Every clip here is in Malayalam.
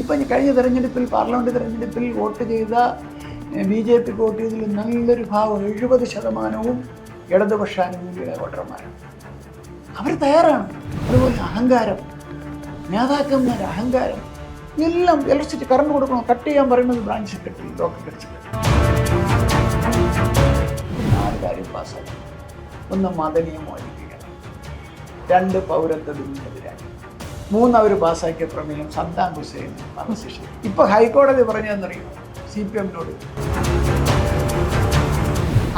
ഇപ്പം കഴിഞ്ഞ തെരഞ്ഞെടുപ്പിൽ പാർലമെന്റ് തെരഞ്ഞെടുപ്പിൽ വോട്ട് ചെയ്ത ബി ജെ പിക്ക് വോട്ട് ചെയ്തതിൽ നല്ലൊരു ഭാഗം എഴുപത് ശതമാനവും ഇടതുപക്ഷാനുകൂലിയുടെ വോട്ടർമാരാണ്. അവർ തയ്യാറാണ്. അതുപോലെ അഹങ്കാരം നേതാക്കന്മാർ അഹങ്കാരം എല്ലാം ഇലക്ട്രിസിറ്റി കറണ്ട് കൊടുക്കണം കട്ട് ചെയ്യാൻ പറയുന്നത് ബ്രാഞ്ച് സെക്രട്ടറി ലോക്കൽ സെക്രട്ടറി നാല് കാര്യം പാസ്സാക്കി. ഒന്ന് മതനിയമോചിപ്പിക്കണം രണ്ട് പൗരത്വ ബില്ലിനെതിരായി മൂന്ന് അവർ പാസ്സാക്കിയ പ്രമേയം സദ്ദാം ഹുസൈൻ വധശിക്ഷ ഇപ്പൊ ഹൈക്കോടതി പറഞ്ഞതെന്നറിയും? C P എമ്മിനോട്.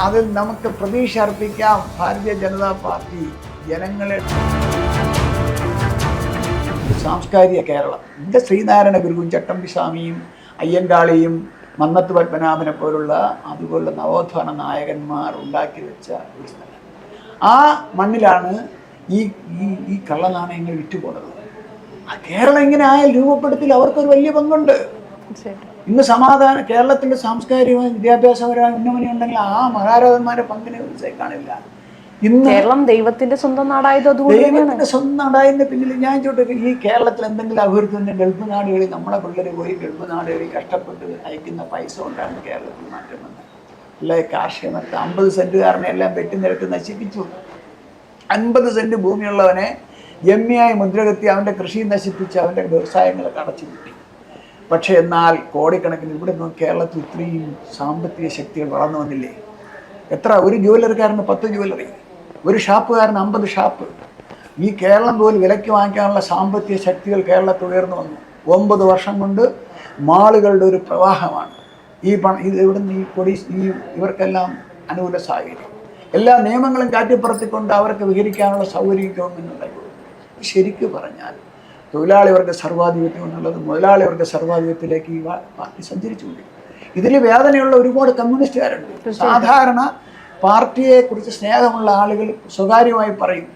അതിൽ നമുക്ക് പ്രതീക്ഷ അർപ്പിക്കാം. ഭാരതീയ ജനതാ പാർട്ടി ജനങ്ങളെ. സാംസ്കാരിക കേരളം. എന്റെ ശ്രീനാരായണ ഗുരുവും ചട്ടമ്പി സ്വാമിയും അയ്യങ്കാളിയും മന്നത്ത് പത്മനാഭനെ പോലുള്ള അതുപോലുള്ള നവോത്ഥാന നായകന്മാർ ഉണ്ടാക്കി വെച്ച ഒരു സ്ഥലം. ആ മണ്ണിലാണ് ഈ ഈ കള്ളനാണയങ്ങൾ വിറ്റുപോണത് ആ കേരളം ഇങ്ങനെ ആയാൽ രൂപപ്പെടുത്തിൽ അവർക്കൊരു വലിയ പങ്കുണ്ട്. ഇന്ന് സമാധാന കേരളത്തിന്റെ സാംസ്കാരികമായ വിദ്യാഭ്യാസപരമായ ഉന്നമനം ഉണ്ടെങ്കിൽ ആ മഹാരാജന്മാരെ പങ്കിനെ കാണില്ല. ഇന്ന് കേരളം ദൈവത്തിന്റെ സ്വന്തം നാടായത് ദൈവത്തിന്റെ സ്വന്തം നാടായതിന്റെ പിന്നിൽ ഞാൻ ചോട്ടെ ഈ കേരളത്തിൽ എന്തെങ്കിലും അഭിവൃദ്ധി ഉണ്ടെങ്കിൽ ഗൾഫ് നാടുകളിൽ നമ്മളെ പിള്ളേർ പോയി ഗൾഫ് നാടുകളിൽ കഷ്ടപ്പെട്ട് അയക്കുന്ന പൈസ കൊണ്ടാണ് കേരളത്തിൽ മാറ്റം വന്നത്. അല്ലെ കാർഷിക നഷ്ടം അമ്പത് സെന്റുകാരനെ എല്ലാം വെട്ടി നിരത്തി നശിപ്പിച്ചു. അൻപത് സെന്റ് ഭൂമിയുള്ളവനെ ജമ്മിയായി മുദ്രകത്തി അവന്റെ കൃഷി നശിപ്പിച്ച് അവന്റെ വ്യവസായങ്ങളൊക്കെ അടച്ചു കിട്ടി. പക്ഷേ എന്നാൽ കോടിക്കണക്കിന് ഇവിടെ നിന്ന് കേരളത്തിൽ ഇത്രയും സാമ്പത്തിക ശക്തികൾ വളർന്നു വന്നില്ലേ? എത്ര? ഒരു ജുവലറിക്കാരന് പത്ത് ജുവലറി ഒരു ഷാപ്പുകാരന് അമ്പത് ഷാപ്പ്. ഈ കേരളം പോലും വിലയ്ക്ക് വാങ്ങിക്കാനുള്ള സാമ്പത്തിക ശക്തികൾ കേരളത്തിൽ ഉയർന്നു വന്നു. ഒമ്പത് വർഷം കൊണ്ട് മാളുകളുടെ ഒരു പ്രവാഹമാണ്. ഈ പണം ഇത് ഇവിടുന്ന് ഈ കൊടി ഈ ഇവർക്കെല്ലാം അനുകൂല സാഹചര്യം. എല്ലാ നിയമങ്ങളും കാറ്റിപ്പുറത്തിക്കൊണ്ട് അവർക്ക് വിഹരിക്കാനുള്ള സൗകര്യം ഗവൺമെന്റ് കൊടുത്തു ശരിക്കു പറഞ്ഞാൽ തൊഴിലാളി വർഗ സർവാധിപത്യം എന്നുള്ളത് മുതലാളി വർഗ സർവാധിപത്യത്തിലേക്ക് ഈ പാർട്ടി സഞ്ചരിച്ചുകൊണ്ടിരിക്കും ഇതിൽ വേദനയുള്ള ഒരുപാട് കമ്മ്യൂണിസ്റ്റുകാരുണ്ട്. സാധാരണ പാർട്ടിയെക്കുറിച്ച് സ്നേഹമുള്ള ആളുകൾ സ്വകാര്യമായി പറയും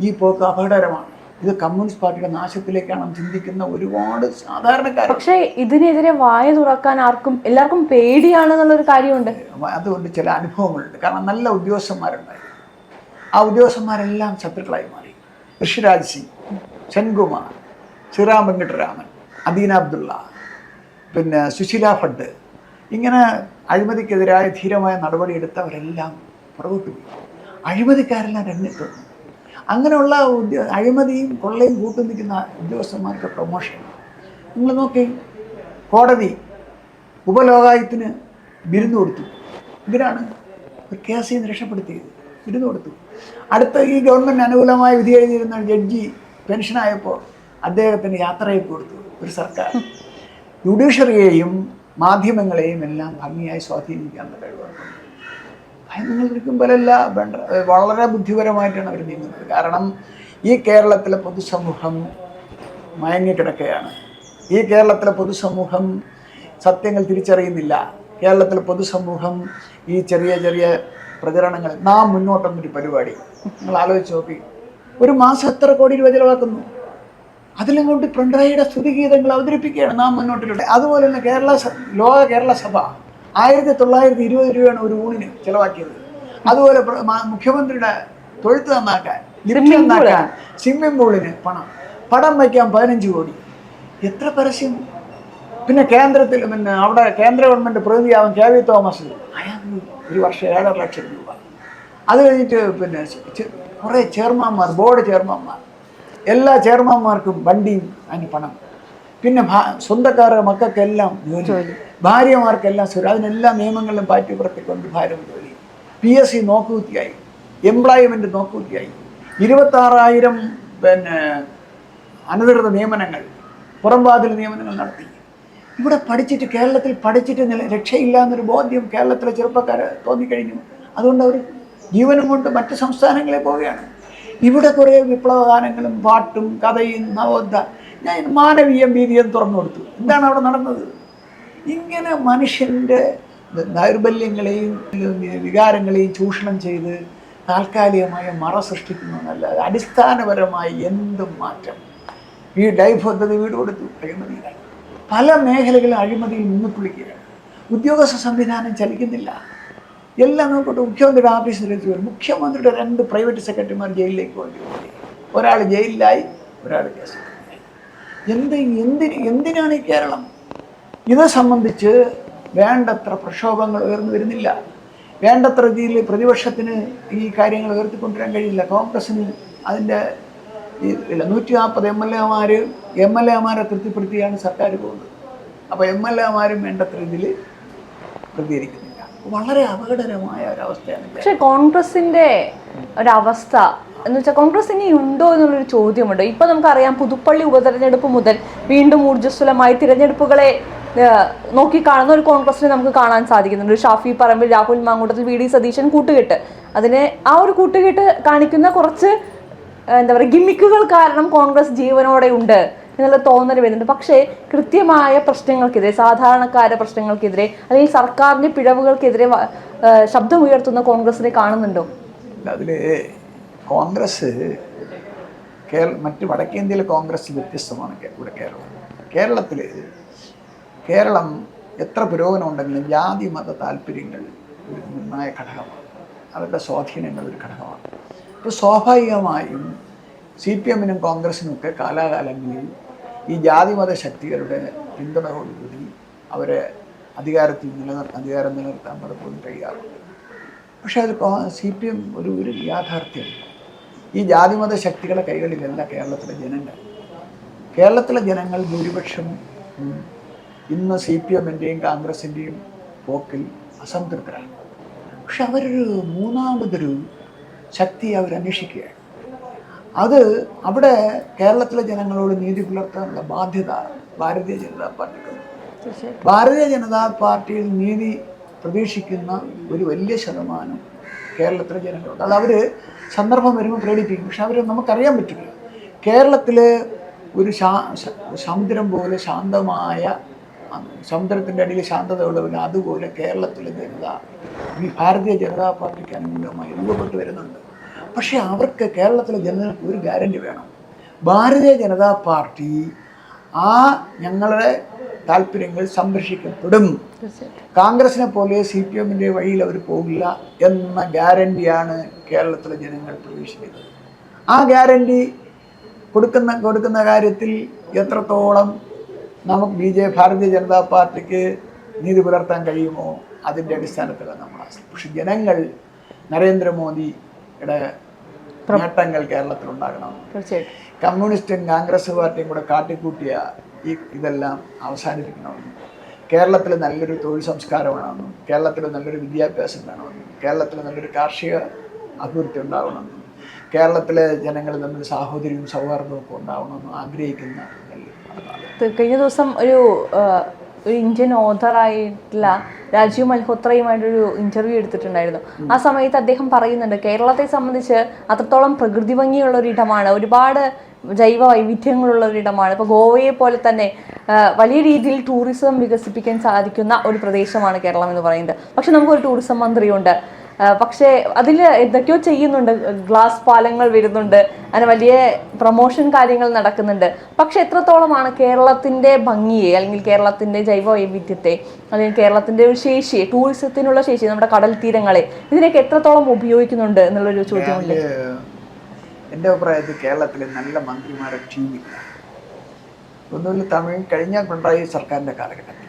ഈ പോക്ക് അപകടകരമാണ്. ഇത് കമ്മ്യൂണിസ്റ്റ് പാർട്ടിയുടെ നാശത്തിലേക്കാണ് ചിന്തിക്കുന്ന ഒരുപാട് സാധാരണക്കാർ. പക്ഷേ ഇതിനെതിരെ വായ തുറക്കാൻ ആർക്കും എല്ലാവർക്കും പേടിയാണെന്നുള്ളൊരു കാര്യമുണ്ട്. അതുകൊണ്ട് ചില അനുഭവങ്ങളുണ്ട്. കാരണം നല്ല ഉദ്യോഗസ്ഥന്മാരുണ്ടായിരുന്നു. ആ ഉദ്യോഗസ്ഥന്മാരെല്ലാം ശത്രുക്കളായി മാറി. ഋഷിരാജ് സിംഗ് സെൻകുമാർ ശ്രീറാം വെങ്കട്ടരാമൻ അദീന അബ്ദുള്ള പിന്നെ സുശീല ഭട്ട് ഇങ്ങനെ അഴിമതിക്കെതിരായ ധീരമായ നടപടിയെടുത്തവരെല്ലാം പുറകോട്ട് പോയി. അഴിമതിക്കാരെല്ലാം രംഗത്തുണ്ട് അങ്ങനെയുള്ള ഉദ്യോ അഴിമതിയും കൊള്ളയും കൂട്ടു നിൽക്കുന്ന ഉദ്യോഗസ്ഥന്മാർക്ക് പ്രൊമോഷൻ നിങ്ങൾ നോക്കി കോടതി ഉപലോകായത്തിന് ബിരുന്ന് കൊടുത്തു. ഇവരാണ് ഒരു കേസിൽ നിന്ന് രക്ഷപ്പെടുത്തിയത്. ബിരുന്ന് കൊടുത്തു. അടുത്ത ഈ ഗവൺമെന്റ് അനുകൂലമായ വിധി എഴുതിയിരുന്ന ജഡ്ജി പെൻഷനായപ്പോൾ അദ്ദേഹത്തിന് യാത്രയൊക്കെ കൊടുത്തു ഒരു സർക്കാർ. ജുഡീഷ്യറിയെയും മാധ്യമങ്ങളെയും എല്ലാം ഭംഗിയായി സ്വാധീനിക്കാനുള്ള കഴിവുണ്ട്. ഭയങ്കര പോലല്ല വേണ്ട വളരെ ബുദ്ധിപരമായിട്ടാണ് അവർ നീങ്ങുന്നത്. കാരണം ഈ കേരളത്തിലെ പൊതുസമൂഹം മയങ്ങിക്കിടക്കുകയാണ്. ഈ കേരളത്തിലെ പൊതുസമൂഹം സത്യങ്ങൾ തിരിച്ചറിയുന്നില്ല. കേരളത്തിലെ പൊതുസമൂഹം ഈ ചെറിയ ചെറിയ പ്രചരണങ്ങൾ നാം മുന്നോട്ടെന്നൊരു പരിപാടി. നിങ്ങൾ ആലോചിച്ച് നോക്കി. ഒരു മാസം എത്ര കോടി രൂപ ചിലവാക്കുന്നു? അതിലും കൊണ്ട് പിണറായിയുടെ സ്തുതിഗീതങ്ങൾ അവതരിപ്പിക്കുകയാണ് നാം മുന്നോട്ടിലൂടെ അതുപോലെ തന്നെ കേരള ലോക കേരള സഭ ആയിരത്തി തൊള്ളായിരത്തി ഇരുപത് രൂപയാണ് ഒരു ഊണിന് ചിലവാക്കിയത്. അതുപോലെ മുഖ്യമന്ത്രിയുടെ തൊഴുത്ത് നന്നാക്കാൻ ലിഫ്റ്റ് നന്നാക്കാൻ സ്വിമ്മിംഗ് പൂളിന് പണം. പടം വയ്ക്കാൻ പതിനഞ്ച് കോടി. എത്ര പരസ്യം? പിന്നെ കേന്ദ്രത്തിൽ പിന്നെ അവിടെ കേന്ദ്ര ഗവൺമെന്റ് പ്രതിനിധിയാവും കെ വി തോമസ് അയാൾക്ക് ഒരു വർഷം ഏഴര ലക്ഷം രൂപ. അത് കഴിഞ്ഞിട്ട് പിന്നെ കുറേ ചെയർമാന്മാർ ബോർഡ് ചെയർമാന്മാർ എല്ലാ ചെയർമാന്മാർക്കും വണ്ടിയും അതിന് പണം. പിന്നെ സ്വന്തക്കാരുടെ മക്കൾക്കെല്ലാം ജോലി. ഭാര്യമാർക്കെല്ലാം സുര അതിനെല്ലാ നിയമങ്ങളിലും പാറ്റിപ്പുറത്തിക്കൊണ്ട് ഭാര്യ ജോലി പി എസ് സി നോക്കുകുത്തിയായി. എംപ്ലോയ്മെന്റ് നോക്കുകുത്തിയായി. ഇരുപത്താറായിരം പിന്നെ അനധികൃത നിയമനങ്ങൾ പുറംവാതിൽ നിയമനങ്ങൾ നടത്തി. ഇവിടെ പഠിച്ചിട്ട് കേരളത്തിൽ പഠിച്ചിട്ട് രക്ഷയില്ല എന്നൊരു ബോധ്യം കേരളത്തിലെ ചെറുപ്പക്കാർ തോന്നിക്കഴിഞ്ഞു. അതുകൊണ്ട് അവർ ജീവനും കൊണ്ട് മറ്റ് സംസ്ഥാനങ്ങളിൽ പോവുകയാണ്. ഇവിടെ കുറേ വിപ്ലവഗാനങ്ങളും പാട്ടും കഥയും നവോദ്ധ ഞാൻ മാനവീയം വീതിയും തുറന്നു കൊടുത്തു. എന്താണ് അവിടെ നടന്നത്? ഇങ്ങനെ മനുഷ്യന്റെ ദൗർബല്യങ്ങളെയും വികാരങ്ങളെയും ചൂഷണം ചെയ്ത് താൽക്കാലികമായ മറ സൃഷ്ടിക്കുന്നതല്ല അടിസ്ഥാനപരമായി എന്തും മാറ്റം. ഈ ഡൈഫ് പദ്ധതി വീട് കൊടുത്തു. അഴിമതിയിലായി പല മേഖലകളും അഴിമതിയിൽ മുങ്ങിപ്പൊളിക്കുകയാണ് ഉദ്യോഗസ്ഥ സംവിധാനം ചലിക്കുന്നില്ല. എല്ലാം നോക്കട്ടെ മുഖ്യമന്ത്രിയുടെ ഓഫീസിലേക്ക് വരും മുഖ്യമന്ത്രിയുടെ രണ്ട് പ്രൈവറ്റ് സെക്രട്ടറിമാർ ജയിലിലേക്ക് വേണ്ടി പോയി ഒരാൾ ജയിലിലായി ഒരാൾ കേസ് എന്ത് എന്തിന് എന്തിനാണ് ഈ കേരളം? ഇത് സംബന്ധിച്ച് വേണ്ടത്ര പ്രക്ഷോഭങ്ങൾ ഉയർന്നു വരുന്നില്ല. വേണ്ടത്ര രീതിയിൽ പ്രതിപക്ഷത്തിന് ഈ കാര്യങ്ങൾ ഉയർത്തിക്കൊണ്ടുവരാൻ കഴിയില്ല കോൺഗ്രസ്സിന് അതിന്റെ ഇല്ല നൂറ്റി നാൽപ്പത് എം എൽ എമാർ എം എൽ എമാരെ തൃപ്തിപ്പെടുത്തിയാണ് സർക്കാർ പോകുന്നത്. അപ്പോൾ എം എൽ എമാരും വേണ്ടത്ര ഇതിൽ പ്രതികരിക്കുന്നില്ല. വളരെ അപകടകരമായ ഒരവസ്ഥയാണ് പക്ഷേ കോൺഗ്രസിന്റെ ഒരവസ്ഥ എന്ന് വെച്ചാൽ കോൺഗ്രസ് ഇനി ഉണ്ടോ എന്നുള്ളൊരു ചോദ്യമുണ്ട്. ഇപ്പൊ നമുക്കറിയാം പുതുപ്പള്ളി ഉപതെരഞ്ഞെടുപ്പ് മുതൽ വീണ്ടും ഊർജസ്വലമായി തിരഞ്ഞെടുപ്പുകളെ നോക്കിക്കാണുന്ന ഒരു കോൺഗ്രസിനെ നമുക്ക് കാണാൻ സാധിക്കുന്നുണ്ട്. ഷാഫി പറമ്പിൽ രാഹുൽ മാങ്കൂട്ടത്തിൽ വി ഡി സതീശൻ കൂട്ടുകെട്ട്. അതിനെ ആ ഒരു കൂട്ടുകെട്ട് കാണിക്കുന്ന കുറച്ച് എന്താ പറയുക ഗിമ്മിക്കുകൾ കാരണം കോൺഗ്രസ് ജീവനോടെ ഉണ്ട് എന്നുള്ള തോന്നൽ വരുന്നുണ്ട്. പക്ഷേ കൃത്യമായ പ്രശ്നങ്ങൾക്കെതിരെ സാധാരണക്കാരുടെ പ്രശ്നങ്ങൾക്കെതിരെ അല്ലെങ്കിൽ സർക്കാരിന്റെ പിഴവുകൾക്കെതിരെ ശബ്ദമുയർത്തുന്ന കോൺഗ്രസിനെ കാണുന്നുണ്ടോ? അതിൽ കോൺഗ്രസ് കേരള മറ്റ് വടക്കേന്ത്യയിലെ കോൺഗ്രസ് വ്യത്യസ്തമാണ് ഇവിടെ കേരളം. കേരളത്തിൽ കേരളം എത്ര പുരോഗമനം ഉണ്ടെങ്കിലും ജാതി മത താല്പര്യങ്ങൾ ഒരു നിർണായ ഘടകമാണ്. അവരുടെ സ്വാധീനങ്ങൾ ഒരു ഘടകമാണ്. അപ്പോൾ സ്വാഭാവികമായും സി പി എമ്മിനും കോൺഗ്രസിനും ഒക്കെ കാലാകാലങ്ങളിൽ ഈ ജാതിമത ശക്തികളുടെ പിന്തുണയോടുകൂടി അവരെ അധികാരത്തിൽ നിലനിർ അധികാരം നിലനിർത്താൻ പലപ്പോഴും കഴിയാറുണ്ട് പക്ഷേ അത് സി പി എം ഒരു ഒരു യാഥാർത്ഥ്യം. ഈ ജാതിമത ശക്തികളുടെ കൈകളിലല്ല കേരളത്തിലെ ജനങ്ങൾ. കേരളത്തിലെ ജനങ്ങൾ ഭൂരിപക്ഷം ഇന്ന് സി പി എമ്മിന്റെയും കോൺഗ്രസിന്റെയും പോക്കിൽ അസംതൃപ്തരാണ്. പക്ഷെ അവരൊരു മൂന്നാമതൊരു ശക്തി അവരന്വേഷിക്കുകയാണ് അത് അവിടെ കേരളത്തിലെ ജനങ്ങളോട് നീതി പുലർത്താനുള്ള ബാധ്യത ഭാരതീയ ജനതാ പാർട്ടിക്ക് ഭാരതീയ ജനതാ പാർട്ടിയിൽ നീതി പ്രതീക്ഷിക്കുന്ന ഒരു വലിയ ശതമാനം കേരളത്തിലെ ജനങ്ങളുണ്ട്. അത് അവർ സന്ദർഭം വരുമ്പോൾ പ്രകടിപ്പിക്കും. പക്ഷെ അവർ നമുക്കറിയാൻ പറ്റില്ല. കേരളത്തിൽ ഒരു സമുദ്രം പോലെ ശാന്തമായ സമുദ്രത്തിന്റെ അടിയിൽ ശാന്തത ഉള്ളവർ അതുപോലെ കേരളത്തിലെ ജനത ഈ ഭാരതീയ ജനതാ പാർട്ടിക്ക് അനുകൂലമായി രൂപപ്പെട്ടു വരുന്നുണ്ട്. പക്ഷേ അവർക്ക് കേരളത്തിലെ ജനങ്ങൾക്ക് ഒരു ഗ്യാരണ്ടി വേണം. ഭാരതീയ ജനതാ പാർട്ടി ആ ഞങ്ങളുടെ താല്പര്യങ്ങൾ സംരക്ഷിക്കപ്പെടും. കോൺഗ്രസിനെ പോലെ സി പി എമ്മിന്റെ വഴിയിൽ അവർ പോകില്ല എന്ന ഗ്യാരണ്ടിയാണ് കേരളത്തിലെ ജനങ്ങൾ പ്രതീക്ഷിക്കുന്നത്. ആ ഗ്യാരണ്ടി കൊടുക്കുന്ന കൊടുക്കുന്ന കാര്യത്തിൽ എത്രത്തോളം നമുക്ക് ബി ജെ ഭാരതീയ ജനതാ പാർട്ടിക്ക് നീതി പുലർത്താൻ കഴിയുമോ അതിന്റെ അടിസ്ഥാനത്തിലാണ് നമ്മൾ. പക്ഷെ ജനങ്ങൾ നരേന്ദ്രമോദിയുടെ നേട്ടങ്ങൾ കേരളത്തിലുണ്ടാകണം തീർച്ചയായിട്ടും കമ്മ്യൂണിസ്റ്റും കോൺഗ്രസ് പാർട്ടിയും കൂടെ കാട്ടിക്കൂട്ടിയ ഈ ഇതെല്ലാം അവസാനിപ്പിക്കണമെന്നും കേരളത്തിൽ നല്ലൊരു തൊഴിൽ സംസ്കാരം വേണമെന്നും കേരളത്തിൽ നല്ലൊരു വിദ്യാഭ്യാസം വേണമെന്നും കേരളത്തിൽ നല്ലൊരു കാർഷിക അഭിവൃദ്ധി ഉണ്ടാവണമെന്നും കേരളത്തിലെ ജനങ്ങൾ തമ്മിൽ സാഹോദര്യവും സൗഹാർദ്ദവും ഒക്കെ ഉണ്ടാവണമെന്നും ആഗ്രഹിക്കുന്ന. കഴിഞ്ഞ ദിവസം ഒരു ഒരു ഇന്ത്യൻ ഓഥറായിട്ടുള്ള രാജീവ് മൽഹോത്രയുമായിട്ടൊരു ഇന്റർവ്യൂ എടുത്തിട്ടുണ്ടായിരുന്നു. ആ സമയത്ത് അദ്ദേഹം പറയുന്നുണ്ട് കേരളത്തെ സംബന്ധിച്ച് അത്രത്തോളം പ്രകൃതി ഭംഗിയുള്ള ഒരു ഇടമാണ് ഒരുപാട് ജൈവ വൈവിധ്യങ്ങളുള്ള ഒരു ഇടമാണ് ഇപ്പോൾ ഗോവയെ പോലെ തന്നെ വലിയ രീതിയിൽ ടൂറിസം വികസിപ്പിക്കാൻ സാധിക്കുന്ന ഒരു പ്രദേശമാണ് കേരളം എന്ന് പറയുന്നത്. പക്ഷെ നമുക്കൊരു ടൂറിസം മന്ത്രിയുണ്ട്. പക്ഷേ അതിൽ എന്തൊക്കെയോ ചെയ്യുന്നുണ്ട്. ഗ്ലാസ് പാലങ്ങൾ വരുന്നുണ്ട് അങ്ങനെ വലിയ പ്രൊമോഷൻ കാര്യങ്ങൾ നടക്കുന്നുണ്ട്. പക്ഷെ എത്രത്തോളമാണ് കേരളത്തിന്റെ ഭംഗിയെ അല്ലെങ്കിൽ കേരളത്തിന്റെ ജൈവ വൈവിധ്യത്തെ അല്ലെങ്കിൽ കേരളത്തിന്റെ ഒരു ശേഷിയെ ടൂറിസത്തിനുള്ള ശേഷി നമ്മുടെ കടൽ തീരങ്ങളെ ഇതിനൊക്കെ എത്രത്തോളം ഉപയോഗിക്കുന്നുണ്ട് എന്നുള്ളൊരു ചോദ്യമുണ്ട്. എന്റെ അഭിപ്രായത്തിൽ കേരളത്തിലെ നല്ല മന്ത്രിമാരെ ടീമില്ല ഒന്നുമില്ല തമിഴ് കഴിഞ്ഞ പിണറായി സർക്കാരിന്റെ കാലഘട്ടത്തിൽ.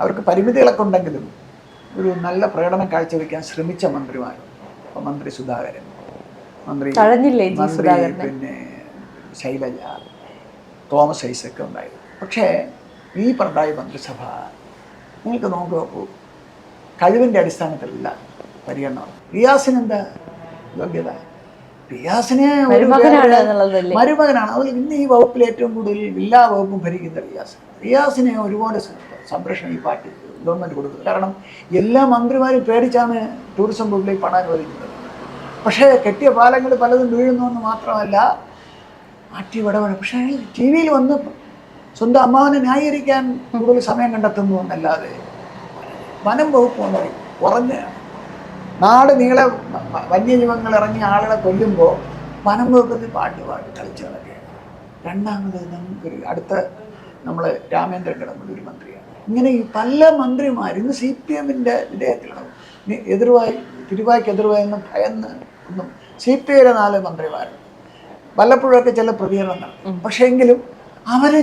അവർക്ക് പരിമിതികളൊക്കെ ഉണ്ടെങ്കിലും ഒരു നല്ല പ്രകടനം കാഴ്ചവെക്കാൻ ശ്രമിച്ച മന്ത്രിമാർ മന്ത്രി സുധാകരൻ മന്ത്രി മന്ത്രി പിന്നെ ശൈലജ തോമസ് ഐസക്ക് ഉണ്ടായിരുന്നു. പക്ഷേ ഈ പറഞ്ഞ മന്ത്രിസഭ നിങ്ങൾക്ക് നോക്കി നോക്കൂ കഴിവിന്റെ അടിസ്ഥാനത്തിലല്ല പരിഗണന റിയാസിന് എന്താ യോഗ്യത? റിയാസിനെ മരുമകനാണ് അതിൽ ഇന്ന് ഈ വകുപ്പിൽ ഏറ്റവും കൂടുതൽ എല്ലാ വകുപ്പും ഭരിക്കുന്ന റിയാസ്. റിയാസിനെ ഒരുപാട് സംരക്ഷണം ഈ പാർട്ടി ഗവൺമെന്റ് കൊടുക്കുന്നത്. കാരണം എല്ലാ മന്ത്രിമാരും പേടിച്ചാണ് ടൂറിസം ബോർഡിലേക്ക് പണം അനുവദിക്കുന്നത് പക്ഷേ കെട്ടിയ പാലങ്ങൾ പലതും വീഴുന്നു എന്ന് മാത്രമല്ല മാറ്റി വിടവണ പക്ഷേ ടി വിയിൽ വന്ന് സ്വന്തം അമ്മാവനെ ന്യായീകരിക്കാൻ കൂടുതൽ സമയം കണ്ടെത്തുന്നു എന്നല്ലാതെ വനം വകുപ്പ് പറയും കുറഞ്ഞ നാട് നീളെ വന്യജീവങ്ങൾ ഇറങ്ങി ആളുകളെ കൊല്ലുമ്പോൾ വനം വകുപ്പിൽ പാട്ട് പാട്ട് കളിച്ചു നടക്കുകയാണ്. രണ്ടാമത് നമുക്കൊരു അടുത്ത നമ്മൾ രാമേന്ദ്രൻ കിടന്നൊരു മന്ത്രിയാണ്. ഇങ്ങനെ ഈ പല മന്ത്രിമാരും ഇന്ന് സി പി എമ്മിന്റെ വിധേയത്തിലാണ് എതിർവായി തിരുവായ്ക്ക് എതിർവായി എന്ന് ഭയന്ന് ഒന്നും സി പി ഐയുടെ നാല് മന്ത്രിമാരുണ്ട് വല്ലപ്പോഴൊക്കെ ചില പ്രതികരണങ്ങൾ. പക്ഷേ എങ്കിലും അവർ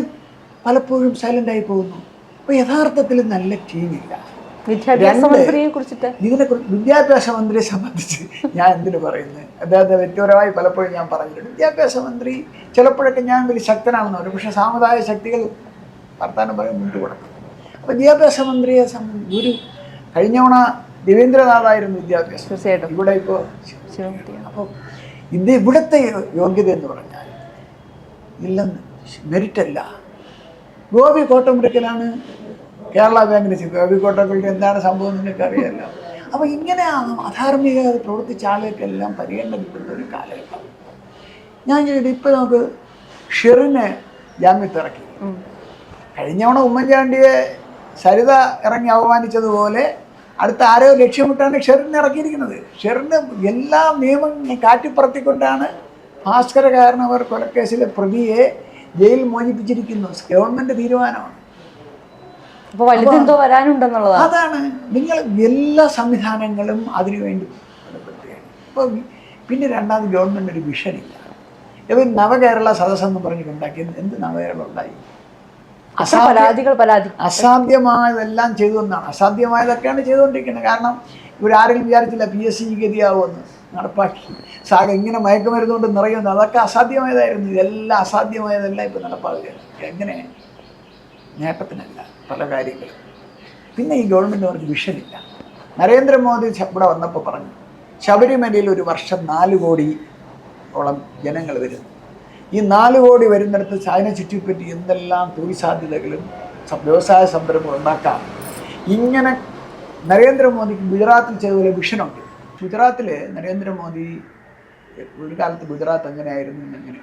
പലപ്പോഴും സൈലന്റായി പോകുന്നു. അപ്പോൾ യഥാർത്ഥത്തിൽ നല്ല ടീമില്ല. മന്ത്രിയെ വിദ്യാഭ്യാസ മന്ത്രിയെ സംബന്ധിച്ച് ഞാൻ എന്തിനു പറയുന്നത് അദ്ദേഹത്തെ വ്യക്തിപരമായി പലപ്പോഴും ഞാൻ പറഞ്ഞിട്ടുണ്ട്. വിദ്യാഭ്യാസ മന്ത്രി ചിലപ്പോഴൊക്കെ ഞാൻ വലിയ ശക്തനാണെന്ന് പറയും. പക്ഷേ സാമുദായ ശക്തികൾ വർത്താനം പറയാൻ മുൻപ് കൊടുക്കും വിദ്യാഭ്യാസ മന്ത്രിയെ സംബന്ധിച്ച് ഗുരു കഴിഞ്ഞ തവണ രവീന്ദ്രനാഥായിരുന്നു വിദ്യാഭ്യാസം. തീർച്ചയായിട്ടും. ഇവിടെ ഇപ്പോൾ അപ്പോൾ ഇത് ഇവിടുത്തെ യോഗ്യത എന്ന് പറഞ്ഞാൽ ഇല്ലെന്ന് മെറിറ്റല്ല. ഗോപി കോട്ടമുറിക്കലാണ് കേരള ബാങ്കിന് ചെയ്തത് ഗോപി കോട്ടമുറിക്കൽ എന്താണ് സംഭവം നിങ്ങൾക്ക് അറിയാമല്ലോ അപ്പോൾ ഇങ്ങനെ അധാർമിക പ്രവർത്തിച്ച ആളുകൾക്കെല്ലാം പരിഗണന കിട്ടുന്ന ഒരു കാലഘട്ടം. ഞാൻ ചോദിച്ചു ഇപ്പോൾ നമുക്ക് ഷെറിനെ ജാമ്യത്തിറക്കി. കഴിഞ്ഞവണ ഉമ്മൻചാണ്ടിയെ സരിത ഇറങ്ങി അപമാനിച്ചതുപോലെ അടുത്ത ആരോ ലക്ഷ്യമിട്ടാണ് ഷെറിനെ ഇറക്കിയിരിക്കുന്നത് ഷെറിന് എല്ലാ നിയമം കാറ്റിപ്പറത്തിക്കൊണ്ടാണ് ഭാസ്കര കാരണവർ കൊലക്കേസിലെ പ്രതിയെ ജയിൽ മോചിപ്പിച്ചിരിക്കുന്നു. ഗവൺമെന്റ് തീരുമാനമാണ്. അതാണ്. നിങ്ങൾ എല്ലാ സംവിധാനങ്ങളും അതിനുവേണ്ടി ഇപ്പോൾ പിന്നെ രണ്ടാമത് ഗവൺമെന്റ് ഒരു വിഷനില്ല ഇവർ നവകേരള സദസ്സെന്ന് പറഞ്ഞിട്ടുണ്ടാക്കി എന്ത് നവകേരളം ഉണ്ടായി? പരാതികൾ പരാതി. അസാധ്യമായതെല്ലാം ചെയ്തു എന്നാണ് അസാധ്യമായതൊക്കെയാണ് ചെയ്തുകൊണ്ടിരിക്കുന്നത്. കാരണം ഇവരാരെങ്കിലും വിചാരിച്ചില്ല പി എസ് സി ഗതിയാവുമെന്ന് നടപ്പാക്കി സാഗ ഇങ്ങനെ മയക്കുമരുന്നുകൊണ്ട് നിറയുന്നു അതൊക്കെ അസാധ്യമായതായിരുന്നു. ഇതെല്ലാം അസാധ്യമായതെല്ലാം ഇപ്പോൾ നടപ്പാക്കുകയാണ്. എങ്ങനെ? നേട്ടത്തിനല്ല. പല കാര്യങ്ങളും. പിന്നെ ഈ ഗവൺമെന്റ് അവർക്ക് വിഷനില്ല നരേന്ദ്രമോദി ഇവിടെ വന്നപ്പോൾ പറഞ്ഞു ശബരിമലയിൽ ഒരു വർഷം നാല് കോടി ഓളം ജനങ്ങൾ വരുന്നു. ഈ നാല് കോടി വരുന്നിടത്ത് ചൈന ചുറ്റിപ്പറ്റി എന്തെല്ലാം തൊഴിൽ സാധ്യതകളും വ്യവസായ സംരംഭം ഉണ്ടാക്കാം? ഇങ്ങനെ നരേന്ദ്രമോദിക്ക് ഗുജറാത്തിൽ ചെയ്തപോലെ വിഷനുണ്ട് ഗുജറാത്തിൽ നരേന്ദ്രമോദി ഒരു കാലത്ത് ഗുജറാത്ത് എങ്ങനെയായിരുന്നു എങ്ങനെ?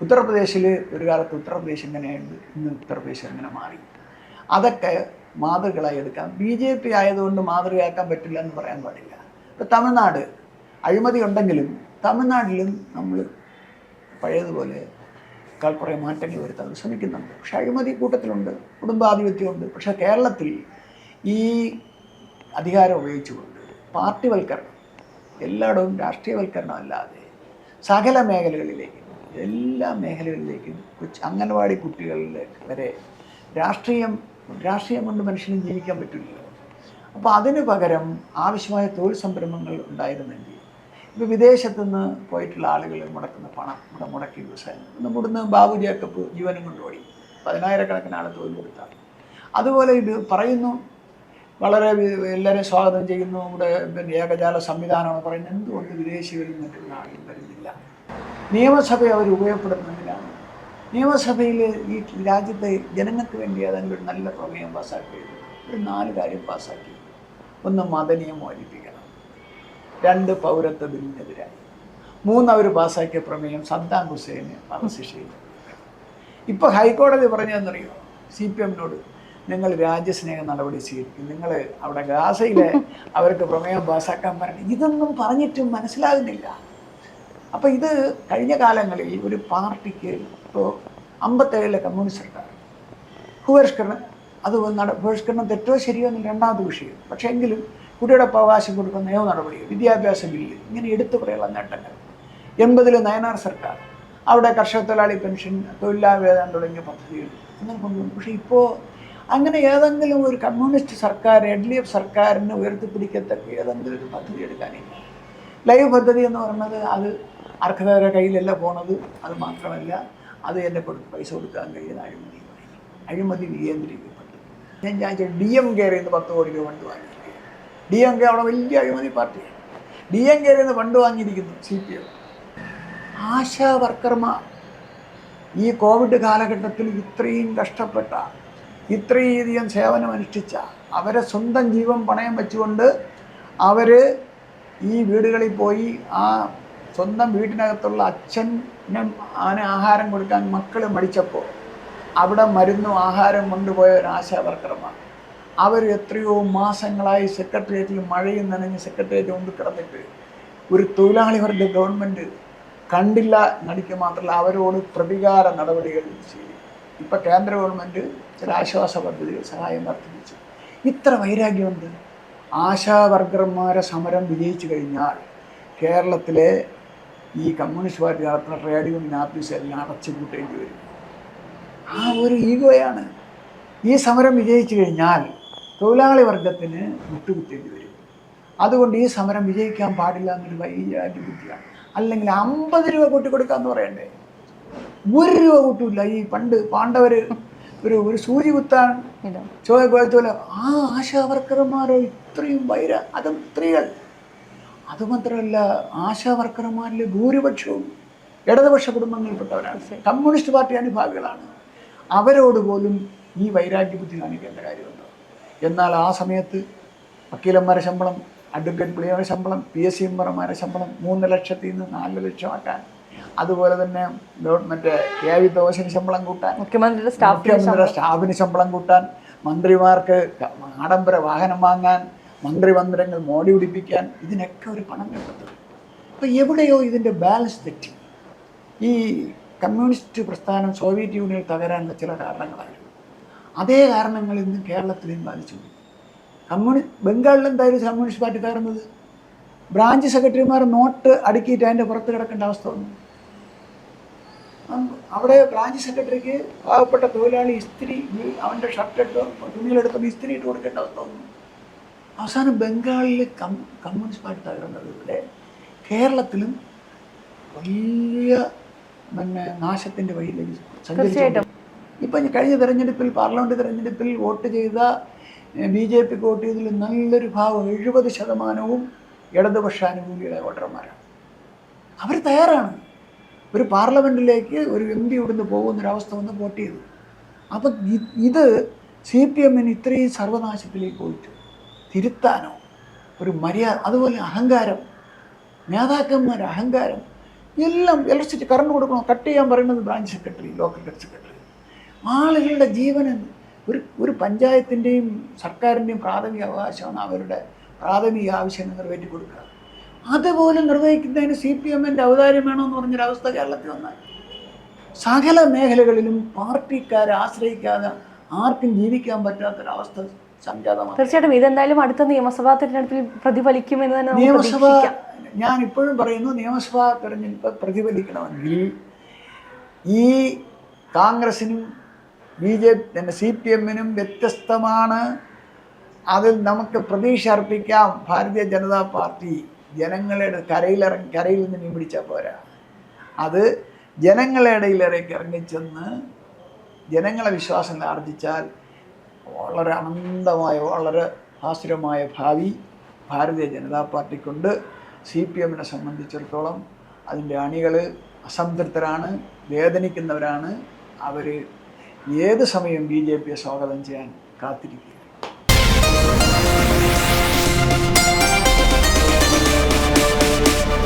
ഉത്തർപ്രദേശിൽ ഒരു കാലത്ത് ഉത്തർപ്രദേശ് എങ്ങനെയായിരുന്നു? ഇന്ന് ഉത്തർപ്രദേശ് എങ്ങനെ മാറി? അതൊക്കെ മാതൃകളായി എടുക്കാം. ബി ജെ പി ആയതുകൊണ്ട് മാതൃകയാക്കാൻ പറ്റില്ല എന്ന് പറയാൻ പാടില്ല. ഇപ്പോൾ തമിഴ്നാട് അഴിമതി ഉണ്ടെങ്കിലും തമിഴ്നാട്ടിലും നമ്മൾ പഴയതുപോലെ ക്കാൾ കുറേ മാറ്റങ്ങൾ വരുത്താൻ ശ്രമിക്കുന്നുണ്ട്. പക്ഷേ അഴിമതി കൂട്ടത്തിലുണ്ട് കുടുംബാധിപത്യമുണ്ട്. പക്ഷേ കേരളത്തിൽ ഈ അധികാരം ഉപയോഗിച്ചുകൊണ്ട് പാർട്ടിവൽക്കരണം എല്ലായിടവും രാഷ്ട്രീയവൽക്കരണം അല്ലാതെ സകല മേഖലകളിലേക്കും എല്ലാ മേഖലകളിലേക്കും അംഗൻവാടി കുട്ടികളിലേക്ക് വരെ രാഷ്ട്രീയം രാഷ്ട്രീയം കൊണ്ട് മനുഷ്യന് ജീവിക്കാൻ പറ്റില്ല അപ്പോൾ അതിന് പകരം ആവശ്യമായ തൊഴിൽ സംരംഭങ്ങൾ ഉണ്ടായിരുന്നെങ്കിൽ ഇപ്പോൾ വിദേശത്ത് നിന്ന് പോയിട്ടുള്ള ആളുകൾ മുടക്കുന്ന പണം ഇവിടെ മുടക്കി വ്യവസായം. ഇവിടുന്ന് ബാബു ജേക്കബ് ജീവനും ഓടി. പതിനായിരക്കണക്കിന് ആൾ തൊഴിൽ കൊടുത്താണ് അതുപോലെ ഇത് പറയുന്നു വളരെ എല്ലാവരെയും സ്വാഗതം ചെയ്യുന്നു. ഇവിടെ പിന്നെ ഏകജാല സംവിധാനമാണ് പറയുന്നത്. എന്തുകൊണ്ട് വിദേശികളിൽ നിന്നിട്ടുള്ള ആളുകൾ വരുന്നില്ല? നിയമസഭയെ അവർ ഉപയോഗപ്പെടുത്തുന്നതിനാണ്. നിയമസഭയിൽ ഈ രാജ്യത്തെ ജനങ്ങൾക്ക് വേണ്ടി ഏതെങ്കിലും ഒരു നല്ല പ്രമേയം പാസ്സാക്കിയത് ഒരു നാല് കാര്യം പാസ്സാക്കി. ഒന്ന് മതനിയമം മോചിപ്പിക്കണം രണ്ട് പൗരത്വ ബില്ലിനെതിരായി. മൂന്ന് അവർ പാസ്സാക്കിയ പ്രമേയം സദ്ദാം ഹുസൈന് വധശിക്ഷ ചെയ്തു. ഇപ്പോൾ ഹൈക്കോടതി പറഞ്ഞതെന്നറിയോ? സി പി എമ്മിനോട് നിങ്ങൾ രാജ്യസ്നേഹ നടപടി സ്വീകരിക്കും. നിങ്ങൾ അവിടെ ഗാസയിലെ അവർക്ക് പ്രമേയം പാസ്സാക്കാൻ പറഞ്ഞു ഇതൊന്നും പറഞ്ഞിട്ടും മനസ്സിലാകുന്നില്ല. അപ്പോൾ ഇത് കഴിഞ്ഞ കാലങ്ങളിൽ ഒരു പാർട്ടിക്ക് ഇപ്പോൾ അമ്പത്തേഴിലെ കമ്മ്യൂണിസ്റ്റ് സർക്കാർ ഭൂപരിഷ്കരണം അത് നട ബഹിഷ്കരണം തെറ്റോ ശരിയോ എന്ന് രണ്ടാമത്തെ വിഷയം പക്ഷേ എങ്കിലും കുട്ടിയുടെ അവകാശം കൊടുക്കുന്ന നിയമ നടപടി വിദ്യാഭ്യാസ ബില്ല് ഇങ്ങനെ എടുത്തു പറയാനുള്ള നേട്ടങ്ങൾ. എൺപതിൽ നയനാർ സർക്കാർ അവിടെ കർഷക തൊഴിലാളി പെൻഷൻ തൊഴിലാ വേതനം തുടങ്ങിയ പദ്ധതികൾ അങ്ങനെ കൊണ്ടുവന്നു. പക്ഷേ ഇപ്പോൾ അങ്ങനെ ഏതെങ്കിലും ഒരു കമ്മ്യൂണിസ്റ്റ് സർക്കാർ എൽ ഡി എഫ് സർക്കാരിന് ഉയർത്തിപ്പിടിക്കത്തക്ക ഏതെങ്കിലും ഒരു പദ്ധതി എടുക്കാനില്ല ലൈവ് പദ്ധതി എന്ന് പറയുന്നത് അത് അർഹതയുടെ കയ്യിലല്ല പോണത് അത് മാത്രമല്ല അത് എന്നെ കൊടുത്ത് പൈസ കൊടുക്കാൻ കഴിയുന്ന അഴിമതി അഴിമതി വികേന്ദ്രീകരിക്കപ്പെട്ടു. ഞാൻ ഞാൻ ഡി എം കെയറിൽ നിന്ന് പത്ത് കോടി രൂപ കൊണ്ട് വാങ്ങിയിരിക്കുക ഡി എം കെ അവിടെ വലിയ അഴിമതി പാർട്ടിയാണ്. ഡി എം കെയിൽ നിന്ന് ഫണ്ട് വാങ്ങിയിരിക്കുന്നു സി പി എം. ആശാ വർക്കർമാർ ഈ കോവിഡ് കാലഘട്ടത്തിൽ ഇത്രയും കഷ്ടപ്പെട്ട ഇത്രയധികം സേവനം അനുഷ്ഠിച്ച അവരെ സ്വന്തം ജീവൻ പണയം വെച്ചുകൊണ്ട് അവർ ഈ വീടുകളിൽ പോയി ആ സ്വന്തം വീട്ടിനകത്തുള്ള അച്ഛനും അവന് ആഹാരം കൊടുക്കാൻ മക്കൾ മടിച്ചപ്പോൾ അവിടെ മരുന്നും ആഹാരം കൊണ്ടുപോയ ഒരു ആശാ അവർ എത്രയോ മാസങ്ങളായി സെക്രട്ടേറിയറ്റിൽ മഴയും നനഞ്ഞ് സെക്രട്ടേറിയറ്റ് കൊണ്ട് കിടന്നിട്ട് ഒരു തൊഴിലാളി ഗവൺമെന്റ് കണ്ടില്ല നടിക്കുക മാത്രമല്ല അവരോട് പ്രതികാര നടപടികൾ ചെയ്യും ഇപ്പം കേന്ദ്ര ഗവൺമെന്റ് ചില ആശ്വാസ പദ്ധതികൾ സഹായം വർദ്ധിപ്പിച്ചു. ഇത്ര വൈരാഗ്യമുണ്ട്. ആശാ വർക്കർമാരെ സമരം വിജയിച്ചു കഴിഞ്ഞാൽ കേരളത്തിലെ ഈ കമ്മ്യൂണിസ്റ്റ് പാർട്ടി നടത്തുന്ന ട്രേഡ് യൂണിയൻ ആഫീസ് എല്ലാം അടച്ചു പൂട്ടേണ്ടി വരും. ആ ഒരു ഈഗോയാണ് ഈ സമരം വിജയിച്ചു കഴിഞ്ഞാൽ തൊഴിലാളി വർഗത്തിന് മുട്ടുകുത്തേണ്ടി വരും. അതുകൊണ്ട് ഈ സമരം വിജയിക്കാൻ പാടില്ല എന്നൊരു വലിയ ബുദ്ധിയാണ് അല്ലെങ്കിൽ അമ്പത് രൂപ കൂട്ടി കൊടുക്കാന്ന് പറയണ്ടേ? ഒരു രൂപ കൂട്ടില്ല ഈ പണ്ട് പാണ്ഡവര് ഒരു ഒരു സൂചി കുത്താൻ ചോയ പോലെ ആ ആശാ വർക്കർമാരോ ഇത്രയും വൈര അതും സ്ത്രീകൾ. അതുമാത്രമല്ല ആശാ വർക്കർമാരിലെ ഭൂരിപക്ഷവും ഇടതുപക്ഷ കുടുംബങ്ങളിൽപ്പെട്ടവരാണ്. Communist party അനുഭാവികളാണ്. അവരോട് പോലും ഈ വൈരാഗ്യ ബുദ്ധി കാണിക്കേണ്ട കാര്യമുണ്ടോ. എന്നാൽ ആ സമയത്ത് വക്കീലന്മാരുടെ ശമ്പളം അഡ്വക്കേറ്റ് പിള്ളേരുടെ ശമ്പളം പി എസ് സി ശമ്പളം മൂന്ന് ലക്ഷത്തിൽ നിന്ന് നാല് ലക്ഷമാക്കാൻ അതുപോലെ തന്നെ ഗവൺമെന്റ് മറ്റേ കെ വി തോശന് ശമ്പളം കൂട്ടാൻ മുഖ്യമന്ത്രിയുടെ മുഖ്യമന്ത്രിയുടെ സ്റ്റാഫിന് ശമ്പളം കൂട്ടാൻ മന്ത്രിമാർക്ക് ആഡംബര വാഹനം വാങ്ങാൻ മന്ത്രി മന്ത്രിമന്ദിരങ്ങൾ മോടി പിടിപ്പിക്കാൻ ഇതിനൊക്കെ ഒരു പണം കണ്ടെത്തും അപ്പോൾ എവിടെയോ ഇതിന്റെ ബാലൻസ് തെറ്റി. ഈ കമ്മ്യൂണിസ്റ്റ് പ്രസ്ഥാനം സോവിയറ്റ് യൂണിയൻ തകരാനുള്ള ചില കാരണങ്ങളായിരുന്നു. അതേ കാരണങ്ങൾ ഇന്ന് കേരളത്തിലും ബാധിച്ചു കമ്മ്യൂണി ബംഗാളിൽ എന്തായാലും കമ്മ്യൂണിസ്റ്റ് പാർട്ടി തകർന്നത് ബ്രാഞ്ച് സെക്രട്ടറിമാർ നോട്ട് അടുക്കിയിട്ട് അതിന്റെ പുറത്ത് കിടക്കേണ്ട അവസ്ഥ വന്നു. അവിടെ ബ്രാഞ്ച് സെക്രട്ടറിക്ക് പാവപ്പെട്ട തൊഴിലാളി ഇസ്തിരി അവന്റെ ഷർട്ട് ഇട്ട് തുണികളെടുത്തോ ഇസ്തിരി ഇട്ട് കൊടുക്കേണ്ട അവസ്ഥ വന്നു. അവസാനം ബംഗാളിൽ കം കമ്മ്യൂണിസ്റ്റ് പാർട്ടി തകർന്നത് ഇവിടെ കേരളത്തിലും വലിയ പിന്നെ നാശത്തിന്റെ വഴിയിലേക്ക് തീർച്ചയായിട്ടും. ഇപ്പം കഴിഞ്ഞ തെരഞ്ഞെടുപ്പിൽ പാർലമെന്റ് തെരഞ്ഞെടുപ്പിൽ വോട്ട് ചെയ്ത ബി ജെ പിക്ക് വോട്ട് ചെയ്തതിൽ നല്ലൊരു ഭാഗം എഴുപത് ശതമാനവും ഇടതുപക്ഷാനുകൂലികളെ വോട്ടർമാരാണ്. അവർ തയ്യാറാണ്. ഒരു പാർലമെന്റിലേക്ക് ഒരു എം പി ഇവിടുന്ന് പോകുന്നൊരവസ്ഥ വന്ന് വോട്ട് ചെയ്തു. അപ്പം ഇത് സി പി എമ്മിന് ഇത്രയും സർവനാശത്തിലേക്ക് പോയിട്ട് തിരുത്താനോ ഒരു മര്യാദ അതുപോലെ അഹങ്കാരം നേതാക്കന്മാർ അഹങ്കാരം എല്ലാം ഇലക്ട്രിസിറ്റി കറണ്ട് കൊടുക്കണോ കട്ട് ചെയ്യാൻ പറയുന്നത് branch secretary local head secretary ആളുകളുടെ ജീവനെന്ന് ഒരു ഒരു പഞ്ചായത്തിന്റെയും സർക്കാരിന്റെയും പ്രാഥമിക അവകാശമാണ് അവരുടെ പ്രാഥമിക ആവശ്യങ്ങൾ നിറവേറ്റി കൊടുക്കുക. അതുപോലെ നിർവഹിക്കുന്നതിന് സി പി എമ്മിന്റെ ഔദാര്യം വേണമെന്ന് പറഞ്ഞൊരവസ്ഥ കേരളത്തിൽ വന്നാൽ സകല മേഖലകളിലും പാർട്ടിക്കാരെ ആശ്രയിക്കാതെ ആർക്കും ജീവിക്കാൻ പറ്റാത്തൊരവസ്ഥ സംജാതമാണ്. തീർച്ചയായിട്ടും ഇതെന്തായാലും അടുത്ത നിയമസഭാ തെരഞ്ഞെടുപ്പിൽ പ്രതിഫലിക്കുമെന്ന് തന്നെ നിയമസഭ ഞാൻ ഇപ്പോഴും പറയുന്നു നിയമസഭാ തെരഞ്ഞെടുപ്പ് പ്രതിഫലിക്കണമെങ്കിൽ ഈ കോൺഗ്രസിനും ബി ജെ പിന്നെ സി പി എമ്മിനും വ്യത്യസ്തമാണ്. അതിൽ നമുക്ക് പ്രതീക്ഷ അർപ്പിക്കാം. ഭാരതീയ ജനതാ പാർട്ടി ജനങ്ങളുടെ കരയിലിറങ്ങി കരയിൽ നിന്ന് മീൻ പിടിച്ചാൽ പോരാ. അത് ജനങ്ങളുടെ ഇടയിലിറങ്ങി ഇറങ്ങിച്ചെന്ന് ജനങ്ങളെ വിശ്വാസം ആർജിച്ചാൽ വളരെ അനന്തമായ വളരെ ആസുരമായ ഭാവി ഭാരതീയ ജനതാ പാർട്ടിക്കുണ്ട്. സി പി എമ്മിനെ സംബന്ധിച്ചിടത്തോളം അതിന്റെ അണികൾ അസംതൃപ്തരാണ് വേദനിക്കുന്നവരാണ്. അവർ ഏത് സമയം ബി ജെ പിയെ സ്വാഗതം ചെയ്യാൻ കാത്തിരിക്കുക?